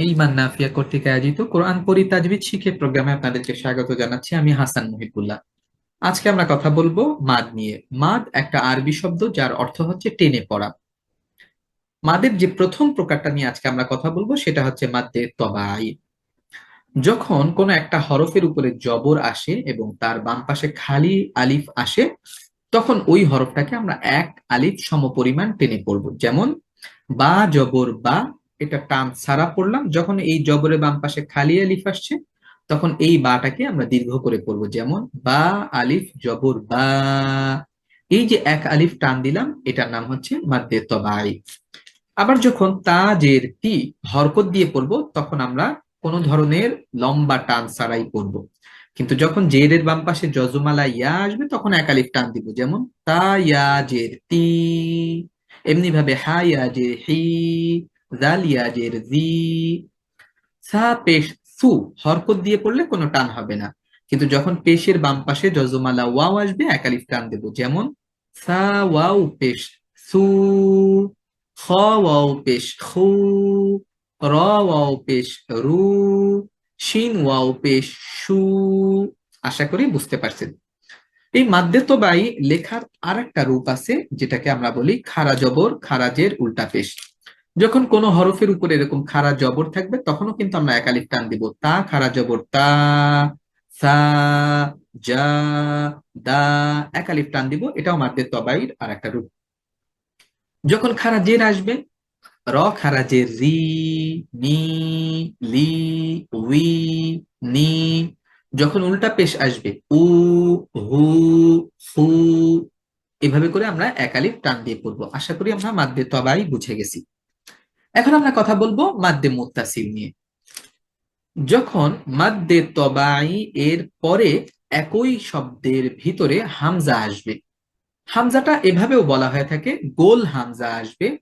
ইলমান নাফিয়া কর্তৃক আয়োজিত কোরআন পড়ি তাজবিদ শিখে প্রোগ্রামে আপনাদেরকে স্বাগত জানাচ্ছি। আমি হাসান মুহিবুল্লাহ। আজকে আমরা কথা বলব মাদ নিয়ে। মাদ একটা আরবি শব্দ যার অর্থ হচ্ছে টেনে পড়া। মাদের যে প্রথম প্রকারটা নিয়ে আজকে আমরা কথা বলব সেটা হচ্ছে মাদ্দে তবাই। যখন কোনো একটা হরফের উপরে জবর আসে এবং তার বাম পাশে খালি আলিফ আসে, তখন ওই হরফটাকে আমরা এক আলিফ সমপরিমাণ টেনে পড়ব। যেমন, বা জবর বা এটা টান ছাড়া পড়লাম। যখন এই জবরের বাম পাশে খালি আলিফ আসছে, তখন এই বাটাকে আমরা দীর্ঘ করে পড়ব। যেমন, বা, আলিফ, জবর, বা। এই যে এক আলিফ টান দিলাম, এটার নাম হচ্ছে মাদ্দে তবাই। আবার যখন তাজের তি হরকত দিয়ে পড়ব, তখন আমরা কোনো ধরনের লম্বা টান ছাড়াই পড়ব। কিন্তু যখন জেরের বাম পাশে যজমালা ইয়া আসবে, তখন এক আলিফ টান দিব। যেমন, তা, ইয়া, জের, তি। এমনি ভাবে হা, ইয়া জের হি। জাল ইয়া জের জি, সা পেশ সু, হরকত দিয়ে পড়লে কোনো টান হবে না। কিন্তু যখন পেশের বাম পাশে জজমালা ওয়াও আসবে একালিফ টান দেব। যেমন, সা ওয়াও পেশ সু, খ ওয়াও পেশ খু, র ওয়াও পেশ রু, শিন ওয়াও পেশ সু। আশা করি বুঝতে পারছেন। এই মাদ্দে তো বাই লেখার আর একটা রূপ আছে, যেটাকে আমরা বলি খারা জবর খারাজের উল্টা পেশ। যখন কোনো হরফের উপরে এরকম খারা জবর থাকবে, তখনও কিন্তু আমরা একালিফ টান দিব। তা, খারা জবর, তা, সা যা দা একালিফ টান দিব। এটাও মাদ্দে তবাইর আর একটা রূপ যখন খারা জের আসবে, র খারাজে রি, নি, লি, উই, নি, যখন উল্টা পেশ আসবে, উ, হু হু এভাবে করে আমরা একালিফ টান দিয়ে পড়ব। আশা করি আমরা মাদ্দে তবাই বুঝে গেছি। এখন আমরা কথা বলব মাদ্দে মুত্তাসিল নিয়ে। যখন মাদ্দে তবাই এর পরে একই শব্দের ভিতরে হামজা আসবে। হামজাটা এভাবেও বলা হয়ে থাকে, গোল হামজা আসবে।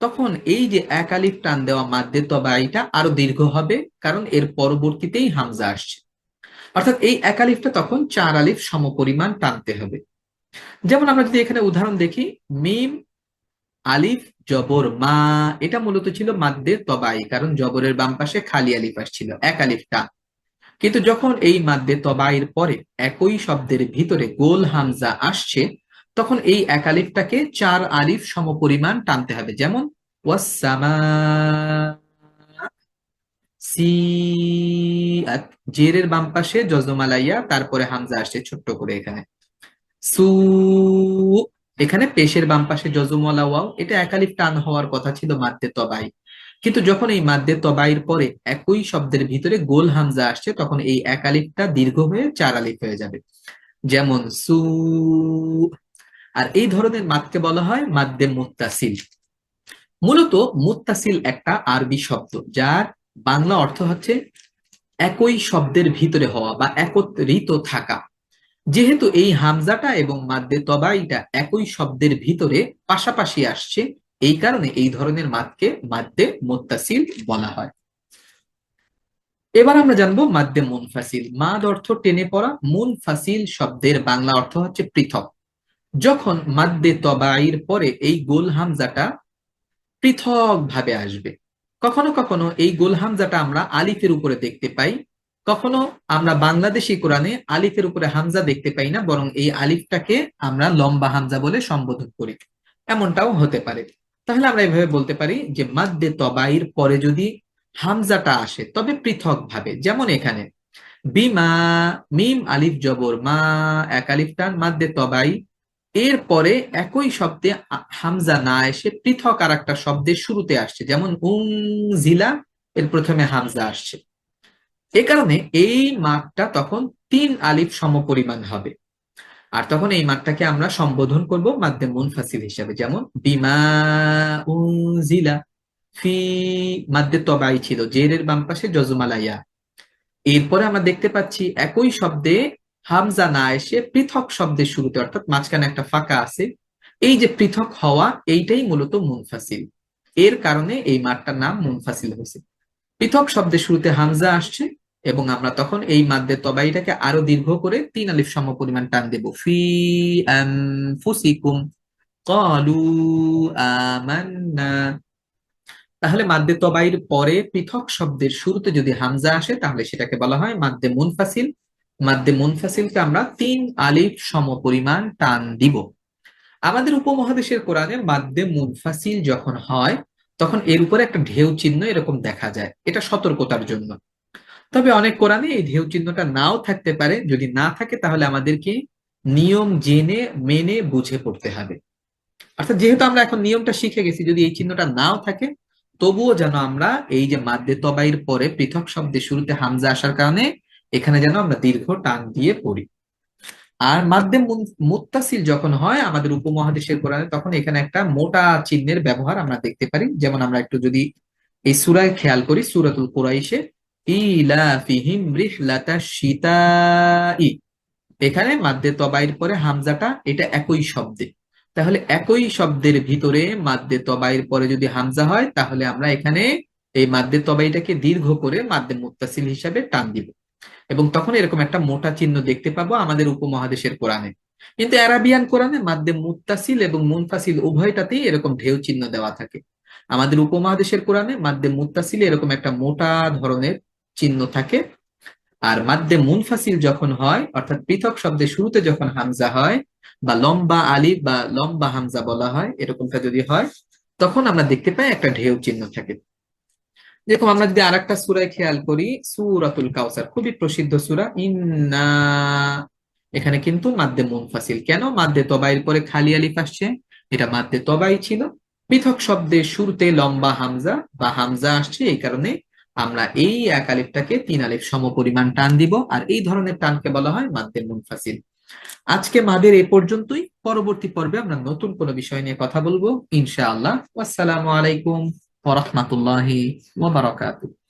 তখন এই যে এক আলিফ টান দেওয়া মাদ্দে তবাইটা আরও দীর্ঘ হবে, কারণ এর পরবর্তীতেই হামজা আসছে। অর্থাৎ এই এক আলিফটা তখন চার আলিফ সমপরিমাণ টানতে হবে। যেমন আমরা যদি এখানে উদাহরণ দেখি, মিম, আলিফ জবর মা, এটা মূলত ছিল মাদ্দে তবাই, কারণ জবরের বাম পাশে খালি আলিফ আসছিল এক আলিফ টান কিন্তু যখন এই মাদ্দে তবাইয়ের পরে একই শব্দের ভিতরে গোল হামজা আসছে, তখন এই এক আলিফটাকে চার আলিফ সমপরিমাণ টানতে হবে, যেমন ওয়াসামা জেরের বাম পাশে জজমালাইয়া তারপরে হামজা আসছে ছোট্ট করে এখানে। সু এখানে পেশের বাম পাশে জজমলা ওয়াও, এটা একালিফ টান হওয়ার কথা ছিল মাদ্দে তবাই। কিন্তু যখন এই মাদ্দে তবাইয়ের পরে একই শব্দের ভিতরে গোল হামজা আসছে, তখন এই একালিফটা দীর্ঘ হয়ে চার হয়ে যাবে। যেমন সু, আর এই ধরনের মাদকে বলা হয় মাদ্দে মুত্তাসিল। মূলত মুত্তাসিল একটা আরবি শব্দ, যার বাংলা অর্থ হচ্ছে একই শব্দের ভিতরে হওয়া বা একত্রিত থাকা। যেহেতু এই হামজাটা এবং মাদ্দে তবাইটা একই শব্দের ভিতরে পাশাপাশি আসছে, এই কারণে এই ধরনের মাদকে মাদ্দে মোত্তাসিল বলা হয়। এবার আমরা জানব মাদ্দে মুনফাসিল। মাদ অর্থ টেনে পড়া, মুনফাসিল শব্দের বাংলা অর্থ হচ্ছে পৃথক। যখন মাদ্দে তবাইর পরে এই গোল হামজাটা পৃথক ভাবে আসবে। কখনো কখনো এই গোল হামজাটা আমরা আলিফের উপরে দেখতে পাই কখনো আমরা বাংলাদেশি কোরআনে আলিফের উপরে হামজা দেখতে পাই না, বরং এই আলিফটাকে আমরা লম্বা হামজা বলে সম্বোধন করি। এমনটাও হতে পারে। তাহলে আমরা এভাবে বলতে পারি যে, মাদ্দে তবাইর পরে যদি হামজাটা আসে, তবে পৃথক ভাবে যেমন এখানে, বিমা মিম আলিফ জবর, মা এক আলিফ টান, মাদ্দে তবাই এরপরে একই শব্দে হামজা না এসে পৃথক আর একটা শব্দের শুরুতে আসছে, যেমন উং জিলা এর প্রথমে হামজা আসছে। এ কারণে এই মাঠটা তখন তিন আলিফ সমপরিমাণ হবে। আর তখন এই মাঠটাকে আমরা সম্বোধন করব মাধ্যম মুনফাসিল হিসাবে, যেমন বিমা উজিলা ফি মাদ্দে তবাই ছিল, জেরের বাম পাশে জজমালাইয়া এরপরে আমরা দেখতে পাচ্ছি একই শব্দে হামজা না এসে পৃথক শব্দের শুরুতে, অর্থাৎ মাঝখানে একটা ফাঁকা আছে, এই যে পৃথক হওয়া, এইটাই মূলত মুনফাসিল। এর কারণে এই মাঠটার নাম মুনফাসিল হয়েছে। পৃথক শব্দের শুরুতে হামজা আসছে এবং আমরা তখন এই মাদ্দে তবাইটাকে আরও দীর্ঘ করে তিন আলিফ সম পরিমাণ টান দেব। ফি আনফুসিকুম। ক্বালু আমান্না। তাহলে মাদ্দে তবাইর পরে পৃথক শব্দের শুরুতে যদি হামজা আসে, তাহলে সেটাকে বলা হয় মাদ্দে মুনফাসিল। মাদ্দে মুনফাসিলকে আমরা তিন আলিফ সম পরিমাণ টান দিব। আমাদের উপমহাদেশের কোরআনে মাদ্দে মুনফাসিল যখন হয়, তখন এর উপরে একটা ঢেউ চিহ্ন এরকম দেখা যায়। এটা সতর্কতার জন্য। তবে অনেক কোরআনে এই ঢেউ চিহ্নটা নাও থাকতে পারে। যদি না থাকে, তাহলে আমাদেরকে নিয়ম জেনে, মেনে বুঝে পড়তে হবে। অর্থাৎ যেহেতু আমরা এখন নিয়মটা শিখে গেছি, যদি এই চিহ্নটা নাও থাকে, তবুও যেন আমরা এই যে মাদ্দে তবাইর পরে পৃথক শব্দে শুরুতে হামজা আসার কারণে এখানে যেন আমরা দীর্ঘ টান দিয়ে পড়ি। আর মুন- মুত্তাসিল যখন হয়, আমাদের উপমহাদেশের কোরআনে তখন এখানে একটা মোটা চিহ্নের ব্যবহার আমরা দেখতে পারি। যেমন আমরা একটু যদি এই সুরায় খেয়াল করি, সুরাতুল কুরাইশে এখানে মাদ্দে তবাইর পরে হামজাটা এটা একই শব্দে। তাহলে একই শব্দের ভিতরে মাদ্দে তবাইর পরে যদি হামজা হয়, তাহলে আমরা এখানে এই মাদ্দে তবাইটাকে দীর্ঘ করে মাদ্দে মুত্তাসিল হিসাবে টান দিব। এবং তখন এরকম একটা মোটা চিহ্ন দেখতে পাবো আমাদের উপমহাদেশের কোরআনে। কিন্তু অ্যারাবিয়ান কোরআনে মাদ্দে মুত্তাসিল এবং মুনফাসিল উভয়টাতেই এরকম ঢেউ চিহ্ন দেওয়া থাকে। আমাদের উপমহাদেশের কোরআনে মাদ্দে মুত্তাসিল এরকম একটা মোটা ধরনের চিহ্ন থাকে। আর মাদ্দে মুনফাসিল যখন হয়, অর্থাৎ পৃথক শব্দের শুরুতে যখন হামজা হয়, বা লম্বা আলিফ বা লম্বা হামজা বলা হয়, এরকমটা যদি হয়, তখন আমরা দেখতে পাই একটা ঢেউ চিহ্ন থাকে। যেরকম আমরা যদি আরেকটা সূরায় খেয়াল করি, সূরাতুল কাউসার খুবই প্রসিদ্ধ সূরা। ইন্না, এখানে কিন্তু মাদ্দে মুনফাসিল। কেন? মাদ্দে তবাইর পরে খালি আলিফ আসছে। এটা মাদ্দে তবাই ছিল। পৃথক শব্দের শুরুতে লম্বা হামজা বা হামজা আসছে, এই কারণে আমরা এই এক আলিফটাকে তিন আলিফ সম পরিমাণ টান দিব, আর এই ধরনের টানকে বলা হয় মাদ্দে মুনফাসিল। আজকে মাদের এ পর্যন্তই। পরবর্তী পর্বে আমরা নতুন কোনো বিষয় নিয়ে কথা বলব। ইনশাআল্লাহ। আসসালামু আলাইকুম ওরহমাতুল্লাহি রাহমাতুল্লাহি ওয়া বারাকাতুহু।